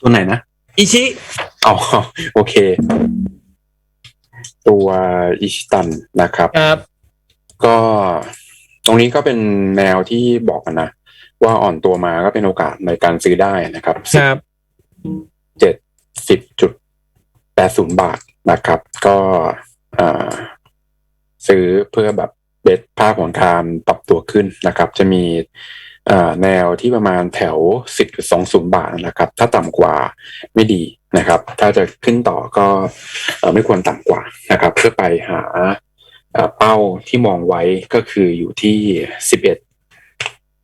ตัวไหนนะอิชิอ๋อโอเค ตัวอิชิตันนะครับ ครับ ก็ตรงนี้ก็เป็นแนวที่บอกกันนะ ว่าอ่อนตัวมาก็เป็นโอกาสในการซื้อได้นะครับครับเจ็ดสิบจุดแปดศูนย์บาทนะครับ ก็อ่าซื้อเพื่อแบบเบสภาคของทามปรับตัวขึ้นนะครับ จะมีอ่า แนวที่ประมาณแถวสิบจุดสองศูนย์บาทนะครับ ถ้าต่ำกว่าไม่ดีนะครับ ถ้าจะขึ้นต่อก็ไม่ควรต่ำกว่านะครับ เพื่อไปหาเป้าที่มองไว้ก็คืออยู่ที่สิบเอ็ด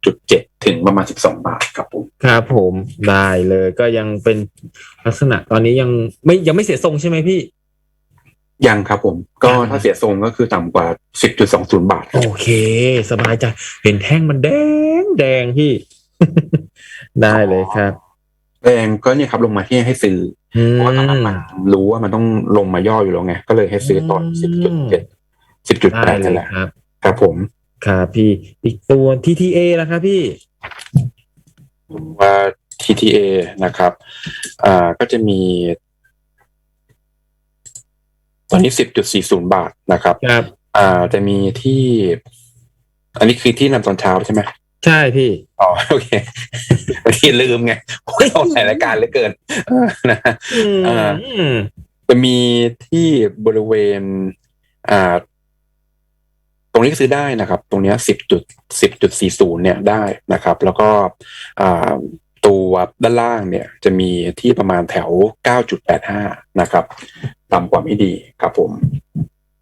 จุดเจ็ดถึงประมาณสิบสองบาทครับผม ครับผมได้เลยก็ยังเป็นลักษณะตอนนี้ยังไม่ยังไม่เสียทรงใช่ไหมพี่ ยังครับผม ก็ถ้าเสียทรงก็คือต่ำกว่า10.20บาท โอเค สบายใจเห็นแท่งมันแดงแดงพี่ ได้เลยครับแรงก็เนี่ยครับลงมาที่ให้ซื้ออืเพราะว่าตอนนั้นมมันรู้ว่ามันต้องลงมาย่ออยู่แล้วไง ก็เลยให้ซื้อตอนอืม10.7ได้10.8เลนั่นยแหละครับ ครับผมครับพี่อีกตัว TTA แล้วครับพี่ว่า TTA นะครับ อ่าก็จะมี ตอนนี้10.40บาทนะครับครับ อ่าจะมีที่ อันนี้คือที่นำตอนเช้าใช่ไหมใช่พี่ อ๋อโอเคบางทีลืมไงโอ้ยเราหลายรายการเหลือเกินเออนะอืมอ่าจะมีที่บริเวณ อ่า ตรงนี้ก็ซื้อได้นะครับ ตรงเนี้สิบจุดสิบจุดสี่ศูนย์เนี่ยได้นะครับ แล้วก็ อ่าตัวด้านล่างเนี่ยจะมีที่ประมาณแถวเก้าจุดแปดห้านะครับ ต่ำกว่าไม่ดีครับผม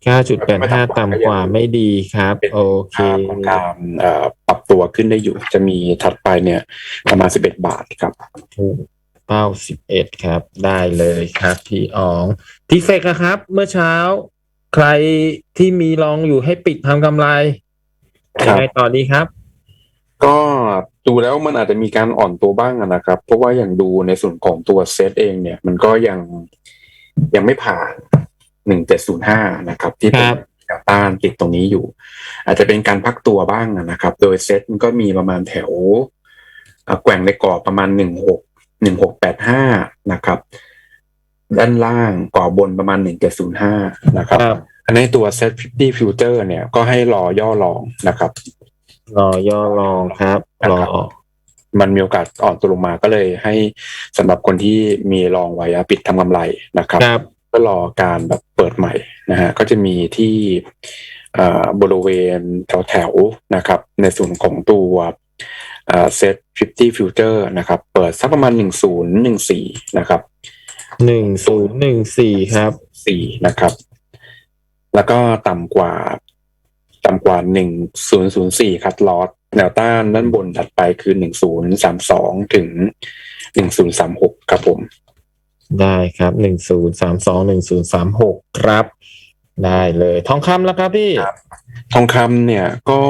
เก้าจุดแปดห้าต่ำกว่าไม่ดีครับเป็นโอเคค่าของการเอ่อปรับตัวขึ้นได้อยู่ จะมีถัดไปเนี่ยประมาณสิบเอ็ดบาทครับเป้าสิบเอ็ดครับ ได้เลยครับ พี่อ๋องทีเฟกนะครับ เมื่อเช้า ใครที่มีลองอยู่ให้ปิดทำกำไรครัยับงไงต่อดีครับ ก็ดูแล้วมันอาจจะมีการอ่อนตัวบ้างอะนะครับ เพราะว่าอย่างดูในส่วนของตัวเซตเองเนี่ย มันก็ยัง ยังไม่ผ่านหนึ่งเจ็ดศูนย์ห้านะครับ ที่เป็นครับแนวต้านติดตรงนี้อยู่ อาจจะเป็นการพักตัวบ้างอะนะครับ โดยเซตมันก็มีประมาณแถวเอ่อแกว่งในกรอบประมาณหนึ่งหกหนึ่งหกแปดห้านะครับ ด้านล่างกรอบบนประมาณหนึ่งเจ็ดศูนย์ห้านะครับครับอันนี้ตัว set 50 future เนี่ยก็ให้รอย่อลองนะครับ รอย่อลองครับรอ มันมีโอกาสอ่อนตัวลงมาก็เลยให้สำหรับคนที่มีลองไว้อะปิดทำกำไรนะครับครับก็รอการแบบเปิดใหม่นะฮะก็จะมีที่เอ่อบริเวณแถวๆนะครับ ในส่วนของตัวเซต50 future นะครับ เปิดสักประมาณ1014นะครับหนึ่งศูนย์หนึ่งสี่ครับสี่นะครับ แล้วก็ต่ำกว่า ต่ำกว่าหนึ่งศูนย์ศูนย์สี่คัดลอส แนวต้านด้านบนถัดไปคือหนึ่งศูนย์สามสองถึงหนึ่งศูนย์สามหกครับผม ได้ครับหนึ่งศูนย์สามสองหนึ่งศูนย์สามหกครับ ได้เลยทองคำแล้วครับพี่ครับทองคำเนี่ยก็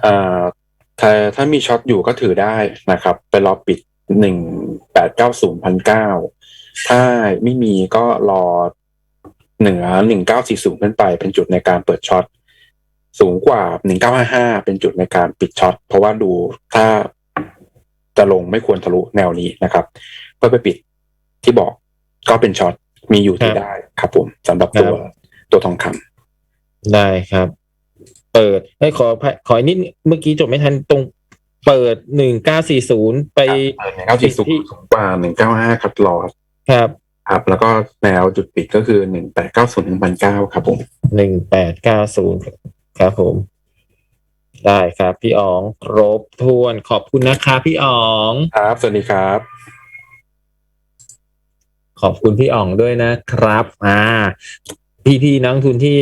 เอ่อถ้าถ้ามีช็อตอยู่ก็ถือได้นะครับ ไปรอปิดหนึ่งแปดเก้าศูนย์พันเก้าถ้าไม่มีก็รอเหนือหนึ่งเก้าสี่ศูนย์ขึ้นไปเป็นจุดในการเปิดช็อต สูงกว่าหนึ่งเก้าห้าห้าเป็นจุดในการปิดช็อต เพราะว่าดูถ้าจะลงไม่ควรทะลุแนวนี้นะครับ เพื่อไปปิดที่บอกก็เป็นช็อตมีอยู่ที่ครับได้ครับผมสำหรับตัวครับตัวทองคำได้ครับ เปิดให้ยขอขออีกนิดเมื่อกี้จบไม่ทันตรงเปิดหนึ่งเก้าสี่ศูนย์ไปหนึ่งเก้าสี่สูงสูงกว่าหนึ่งเก้าห้าคัดลอสครับ ครับ แล้วก็แนวจุดปิดก็คือหนึ่งแปดเก้าศูนย์หนึ่งพันเก้าครับผมหนึ่งแปดเก้าศูนย์ ครับผม ได้ครับ พี่อ๋องครบถ้วนขอบคุณนะครับพี่อ๋อง ครับ สวัสดีครับ ขอบคุณพี่อ๋องด้วยนะครับ อ่า พี่ๆนักลงทุนที่